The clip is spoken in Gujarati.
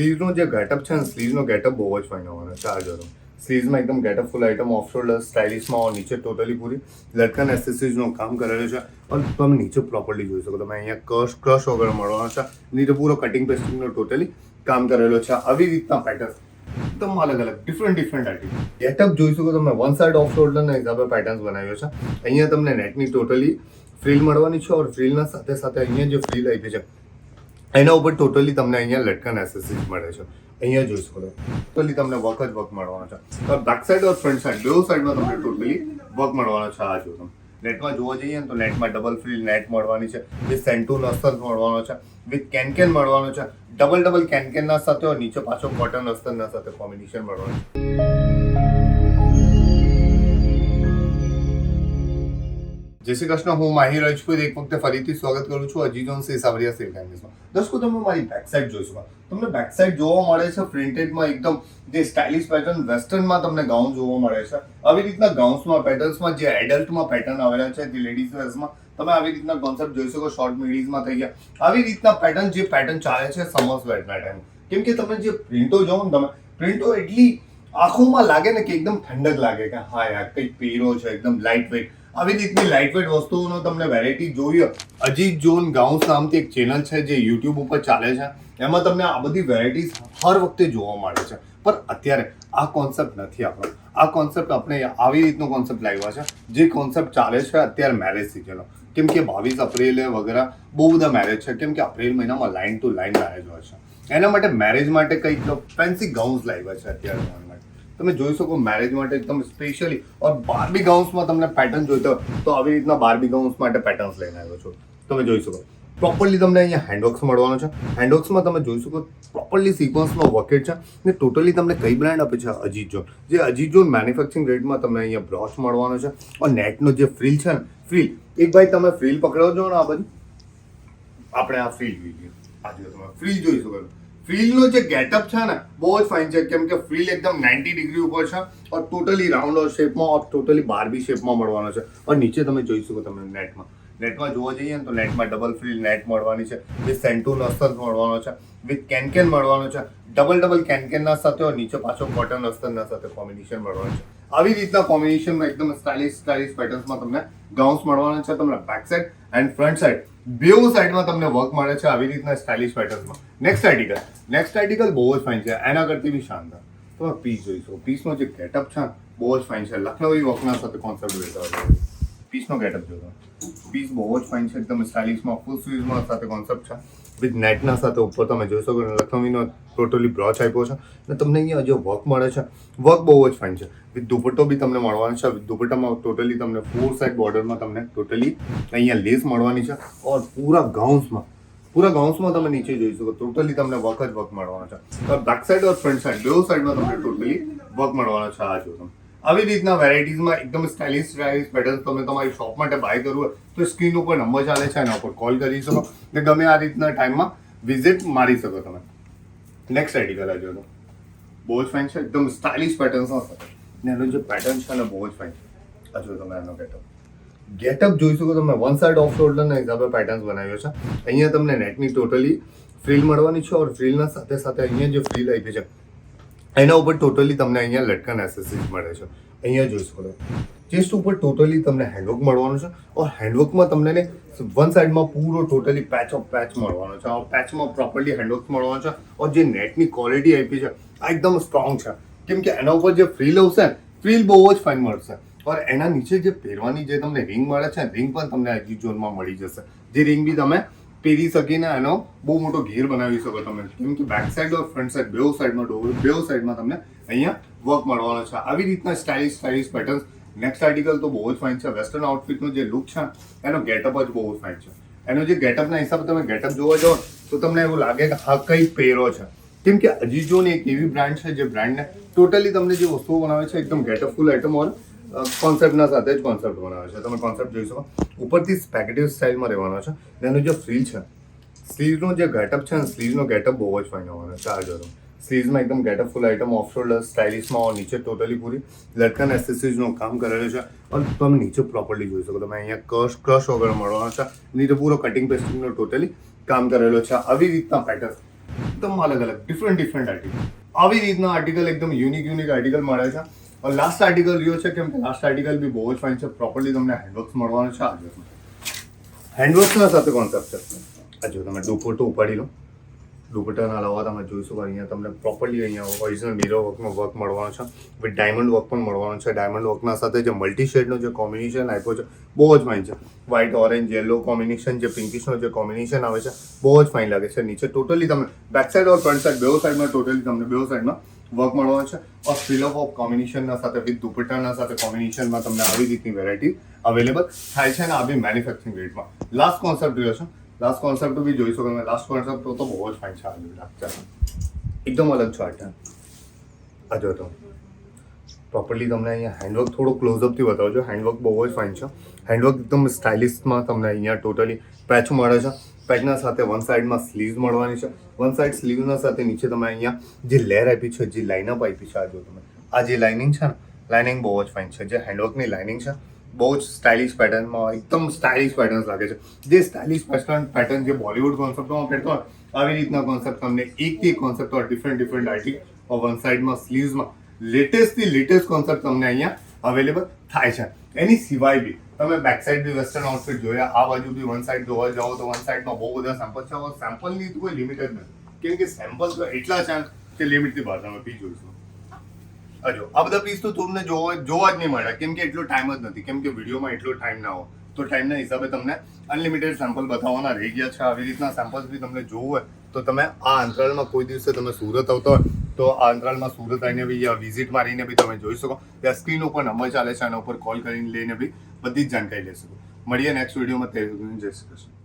સ્લીવનો જે ગેટઅપ છે ને સ્લીવનો ગેટઅપ બહુ જ ફાઇન આવવાનો ચાર્જરનો સ્લીવ્સમાં એકદમ getup full item off shoulder સ્ટાઇલિશમાં નીચે ટોટલી પૂરી. લટકન એસેસરીઝનું કામ કરેલું છે. અને તમે નીચે પ્રોપરલી જોઈ શકો, તમે અહીંયા ક્રશ ક્રશ વગર મળવાનો છે. નીચે પૂરો કટિંગ પેસ્ટિંગનો ટોટલી કામ કરેલો છે. આવી રીતના પેટર્ન એકદમ અલગ અલગ ડિફરન્ટ ડિફરન્ટ આઈટમ ગેટઅપ જોઈ શકો તમે વન સાઇડ ઓફ શોલ્ડરના હિસાબે પેટર્ન્સ બનાવ્યો છે. અહીંયા તમને નેટની ટોટલી ફ્રીલ મળવાની છે, ઓર ફ્રીલના સાથે સાથે અહીંયા જે ફ્રીલ આપી છે એના ઉપર ટોટલી તમને અહીંયા લટકન એસેસરીઝ મળે છે. અહીંયા જોઈ શકો ટોટલી તમને વર્ક જ વર્ક મળવાનો છે. Back side or front side બેઉ સાઈડમાં તમને ટોટલી વર્ક મળવાનો છે આ જો તમે નેટમાં જોવા જઈએ ને તો નેટમાં ડબલ ફ્રી નેટ મળવાની છે. વિથ સેન્ટુ નસ્તર મળવાનો છે. વિથ કેન કેન મળવાનો છે. ડબલ ડબલ કેન કેનના સાથે નીચે પાછો કોટન અસ્તરના સાથે કોમ્બિનેશન મળવાનું છે. જય શ્રી કૃષ્ણ, હું માહિર રજપૂત. એક વખતે ફરીથી સ્વાગત કરું છું અજી જોન સે સાવરિયા સિલ્ક એન્ડમાં દર્શકો તમે મારી બેક સાઇડ જોઈશું તમને બેક સાઇડ જોવા મળે છે પ્રિન્ટેડમાં એકદમ જે સ્ટાઇલિશ પેટર્ન વેસ્ટર્નમાં તમને ગાઉન જોવા મળે છે. આવી રીતના ગાઉન્સમાં પેટર્ન્સમાં જે એડલ્ટમાં પેટર્ન આવેલા છે, જે લેડીઝ વેર્સમાં તમે આવી રીતના કોન્સેપ્ટ જોઈ શકો શોર્ટ મિડીઝમાં થઈ ગયા. આવી રીતના પેટર્ન જે પેટર્ન ચાલે છે સમર્સ વેટના ટાઈમ કેમ કે તમે જે પ્રિન્ટો જોવો ને તમે પ્રિન્ટો એટલી આંખોમાં લાગે ને કે એકદમ ઠંડક લાગે કે હા યાર, કંઈક પહેરો છે, એકદમ લાઇટ વેટ આવી રીતની લાઇટ વેટ વસ્તુઓનો તમને વેરાયટી જોઈએ. અજીત જોન ગાઉન્સ નામથી એક ચેનલ છે જે યુટ્યુબ ઉપર ચાલે છે. એમાં તમને આ બધી વેરાયટીઝ હર વખતે જોવા મળે છે. પણ અત્યારે આ કોન્સેપ્ટ નથી આપણો. આ કોન્સેપ્ટ આપણે આવી રીતનો કોન્સેપ્ટ લાવ્યા છે. જે કોન્સેપ્ટ ચાલે છે અત્યારે મેરેજ સિઝનનો કેમ કે બાવીસ એપ્રિલે વગેરે બહુ બધા મેરેજ છે. કેમ કે એપ્રિલ મહિનામાં લાઇન ટુ લાઇન મેરેજ હોય છે. એના માટે મેરેજ માટે કંઈક ફેન્સી ગાઉન્સ લાવ્યા છે અત્યારે તમે જોઈ શકો મેરેજ માટે એકદમ સ્પેશિયલી ઓર બારબી ગાઉન્સમાં તમને પેટર્ન જોઈતો તો આવી રીતના બારબી ગાઉન્સ માટે પેટર્ન્સ લઈને આવ્યો છું. તમે જોઈ શકો. પ્રોપરલી તમને અહીંયા હેન્ડવર્ક્સ મળવાનો છે. હેન્ડવર્ક્સમાં તમે જોઈ શકો પ્રોપરલી સિક્વન્સનો વકેટ છે ને ટોટલી તમને કઈ બ્રાન્ડ આપે છે? અજીત જોન. જે અજીત જોન મેન્યુફેક્ચરિંગ રેટમાં તમને અહીંયા બ્રોચ મળવાનો છે. અને નેટનો જે ફ્રીલ છે ને ફ્રીલ એક ભાઈ તમે ફ્રીલ પકડો છો ને આ બધી આપણે આ ફ્રીલ જોઈએ. આ જો તમે. ફ્રીલ જોઈ શકો. ફ્રીલનો જે ગેટઅપ છે ને, બહુ જ ફાઇન છે, કેમ કે ફ્રીલ એકદમ નાઇન્ટી ડિગ્રી ઉપર છે ઓર ટોટલી રાઉન્ડ શેપમાં ઓર ટોટલી બારબી શેપમાં મળવાનો છે. ઓર નીચે તમે જોઈ શકો તમે નેટમાં. નેટમાં જોવા જઈએ ને તો નેટમાં ડબલ ફ્રીલ નેટ મળવાની છે વિથ સેન્ટુ અસ્તર મળવાનો છે વિથ કેન કેન મળવાનો છે ડબલ ડબલ કેન કેનના સાથે ઓર નીચે પાછો કોટન અસ્તરના સાથે કોમ્બિનેશન મળવાનું છે. આવી રીતના કોમ્બિનેશનમાં એકદમ સ્ટાઇલિશ સ્ટાઇલિશ પેટર્ન્સમાં તમને ગાઉન્સ મળવાના છે, તમને back side and front side બેઉ સાઈડમાં તમને વર્ક મળે છે આવી રીતના સ્ટાઇલિશ પેટર્નમાં નેક્સ્ટ આર્ટિકલ નેક્સ્ટ આર્ટિકલ બહુ જ ફાઇન છે. એના કરતી બી શાનદાર. તમે પીસ જોઈશો. પીસનો જે ગેટઅપ છે, બહુ જ ફાઇન છે. લખનવી વર્કના સાથે કોન્સેપ્ટ હોય પીસનો ગેટઅપ જોતો પીસ બહુ જ ફાઇન છે. એકદમ સ્ટાઇલિશમાં ફૂલ સ્વીઝમાં સાથે કોન્સેપ્ટ છે. વિથ નેટના સાથે ઉપર તમે જોઈ શકો લખનવીનો ટોટલી બ્રોચ આપ્યો છે. અને તમને અહીંયા જે વર્ક મળે છે વર્ક બહુ જ ફાઇન છે. વિથ દુપટ્ટો બી તમને મળવાનો છે. વિથ દુપટ્ટામાં ટોટલી તમને ફોર સાઇડ બોર્ડરમાં તમને ટોટલી અહીંયા લેસ મળવાની છે ઓર પૂરા ગાઉન્સમાં પૂરા ગાઉન્સમાં તમે નીચે જોઈ શકો ટોટલી તમને વર્ક જ વર્ક મળવાનો છે. Back side or front side બે સાઈડમાં તમને ટોટલી વર્ક મળવાનો છે આ જો તમે. આવી રીતના વેરાયટીઝમાં એકદમ સ્ટાઇલિશ સ્ટાઇલિશ પેટર્ન તમે તમારી શોપ માટે બાય કરવું તો સ્ક્રીન ઉપર નંબર ચાલે છે એના ઉપર કોલ કરી શકો. ને ગમે આ રીતના ટાઈમમાં વિઝિટ મારી શકો તમે. નેક્સ્ટ આર્ટિકલ જો બહુ જ ફાઇન છે. એકદમ સ્ટાઇલિશ પેટર્ન્સ સાથે ને એનો જે પેટર્ન છે ને બહુ જ ફાઇન છે. હજુ તમે એનો ગેટઅપ ગેટઅપ જોઈ શકો તમે. વન સાઇડ ઓફ શોલ્ડરના હિસાબે પેટર્ન્સ બનાવ્યો છે. અહીંયા તમને નેટની ટોટલી ફ્રીલ મળવાની છે. ઓર ફ્રીલના સાથે સાથે અહીંયા જે ફ્રીલ આપી છે એના ઉપર ટોટલી તમને અહીંયા લટકન એસેસરીઝ મળે છે. અહીંયા જોઈ શકો ચેસ્ટ ઉપર ટોટલી તમને હેન્ડવર્ક મળવાનું છે ઓર હેન્ડવર્કમાં તમને ને વન સાઈડમાં પૂરો ટોટલી પેચ ઓફ પેચ મળવાનો છે. ઓર પેચમાં પ્રોપરલી હેન્ડવર્ક મળવાનો છે. ઓર જે નેટની ક્વોલિટી આપી છે, આ એકદમ સ્ટ્રોંગ છે. કેમ કે એના ઉપર જે ફ્રીલ આવશે ફ્રીલ બહુ જ ફાઇન મળશે. ઓર એના નીચે જે પહેરવાની જે તમને રિંગ મળે છે રિંગ પણ તમને હજી ઝોનમાં મળી જશે. જે રિંગ બી તમે પહેરી શકીને એનો બહુ મોટો ઘેર બનાવી શકો તમે. કેમ કે back side or front side બેઉ સાઈડમાં ડોર બેઉ સાઈડમાં તમને અહીંયા વર્ક મળવાનો છે. આવી રીતના stylish stylish patterns next article તો બહુ જ ફાઇન છે. વેસ્ટર્ન આઉટફિટનો જે લુક છે, એનો ગેટઅપ જ બહુ ફાઇન છે. એનો જે ગેટઅપના હિસાબે તમે ગેટઅપ જોવા જાઓ તો તમને એવું લાગે કે હા, કઈ પહેરો છે. કેમ કે અજીજોની એક એવી બ્રાન્ડ છે જે બ્રાન્ડને ટોટલી તમને જે વસ્તુઓ બનાવે છે, એકદમ ગેટઅપ ફૂલ આઇટમ ઓર કોન્સેપ્ટના સાથે જ કોન્સેપ્ટ બનાવે છે. તમે કોન્સેપ્ટ જોઈ શકો. ઉપરથી સ્પેકેટિવ સ્ટાઇલમાં રહેવાનો છે. તેનું જે ફ્રીલ છે સ્લીવનો જે ગેટઅપ છે ને સ્લીવનો ગેટઅપ બહુ જ ફાઇન હોવાનો ચાર્જરનો સ્લીવ્સમાં એકદમ getup full item off shoulder સ્ટાઇલિશમાં નીચે ટોટલી પૂરી. લટકન એસેસરીઝનું કામ કરેલું છે. અને તમે નીચે પ્રોપરલી જોઈ શકો. તમે અહીંયા ક્રશ ક્રશ વગર મળવાનો છે. નીચે પૂરો કટિંગ પેસ્ટિંગનો ટોટલી કામ કરેલો છે. આવી રીતના પેટર્ન એકદમ અલગ અલગ ડિફરન્ટ ડિફરન્ટ આર્ટિકલ આવી રીતના આર્ટિકલ એકદમ યુનિક યુનિક આર્ટિકલ મળે છે. લાસ્ટ આર્ટિકલ રહ્યો છે કેમ કે લાસ્ટ આર્ટિકલ બી બહુ જ ફાઇન છે. પ્રોપરલી તમને હેન્ડવર્ક્સ મળવાનું છે આજે હેન્ડવર્ક્સના સાથે કોન્સેપ્ટ છે? આ જો તમે દુપટ્ટો ઉપાડી લો. દુપટ્ટાના અલાવા તમે જોઈ શકો અહીંયા તમને પ્રોપરલી અહીંયા ઓરિજિનલ મિરર વર્કનો વર્ક મળવાનો છે. વિથ ડાયમંડ વર્ક પણ મળવાનો છે. ડાયમંડ વર્કના સાથે જે મલ્ટી શેડનો જે કોમ્બિનેશન આપ્યો છે, બહુ જ ફાઇન છે. વ્હાઇટ ઓરેન્જ યલો કોમ્બિનેશન જે પિંકિશનો જે કોમ્બિનેશન આવે છે, બહુ જ ફાઇન લાગે છે. નીચે ટોટલી તમે back side or front side બેઉ સાઇડમાં ટોટલી તમને બેઉ સાઈડમાં વર્ક મળવાનો છે. ઓર ફિલઅપ ઓફ કોમ્બિનેશનના સાથે, વિથ દુપટ્ટાના સાથે કોમ્બિનેશનમાં તમને આવી રીતની વેરાયટી અવેલેબલ થાય છે અને આ બી મેન્યુફેક્ચરિંગ રેટમાં લાસ્ટ કોન્સેપ્ટ રહ્યો છે. લાસ્ટ કોન્સેપ્ટ બી જોઈ શકો તમે. લાસ્ટ કોન્સેપ્ટ તો બહુ જ ફાઇન છે આ લાગશે એકદમ અલગ છે આટા આ તમે પ્રોપરલી તમને અહીંયા હેન્ડવર્ક થોડું ક્લોઝઅપથી બતાવજો હેન્ડવર્ક બહુ જ ફાઇન છે. હેન્ડવર્ક એકદમ સ્ટાઇલિશમાં તમને અહીંયા ટોટલી પેચ મળે છે. પેચના સાથે વન સાઈડમાં સ્લીવ્સ મળવાની છે. વન સાઈડ સ્લીવના સાથે નીચે તમે અહીંયા જે લેર આપી છે, જે લાઇનઅપ આપી છે, આ જો તમે, આ જે લાઇનિંગ છે ને લાઇનિંગ બહુ જ ફાઇન છે. જે હેન્ડવર્કની લાઇનિંગ છે, બહુ જ સ્ટાઇલિશ પેટર્નમાં એકદમ સ્ટાઇલિશ પેટર્ન લાગે છે. જે સ્ટાઇલિશ પેટર્ન પેટર્ન જે બોલિવૂડ કોન્સેપ્ટમાં પહેરતો હોય, આવી રીતના કોન્સેપ્ટ તમને એકથી એક કોન્સેપ્ટ હોય ડિફરન્ટ ડિફરન્ટ આર્ટિક વન સાઈડમાં સ્લીવ્સમાં લેટેસ્ટથી લેટેસ્ટ કોન્સેપ્ટ તમને અહીંયા અવેલેબલ થાય છે. એની સિવાય બી તમે બેક સાઈડ બી વેસ્ટર્ન આઉટફિટ જોયા, આ બાજુ બી વન સાઈડ જોવા જાઓ તો વન સાઈડમાં બહુ બધા સેમ્પલ છે. સેમ્પલની કોઈ લિમિટ જ નથી. કેમ કે સેમ્પલ તો એટલા છે કે લિમિટથી બહાર તમે પી જોઈશું અજો આ બધા પીસ તો તમને જોવા જોવા જ નહીં મળે. કેમ કે એટલો ટાઈમ જ નથી. કેમ કે વિડીયોમાં એટલો ટાઈમ ના હોય. તો ટાઈમના હિસાબે તમને અનલિમિટેડ સેમ્પલ બતાવવાના રહી ગયા છે. આવી રીતના સેમ્પલ્સ બી તમને જોવું હોય તો તમે આ અંતરાળમાં કોઈ દિવસે તમે સુરત આવતા હોય તો આ અંતરાળમાં સુરત આવીને બી યા વિઝિટ મારીને બી તમે જોઈ શકો. ત્યાં સ્ક્રીન ઉપર નંબર ચાલે છે એના ઉપર કોલ કરીને લઈને બી બધી જ જાણકારી લઈ શકો. મળીએ નેક્સ્ટ વિડીયોમાં તે જય શ્રી કૃષ્ણ.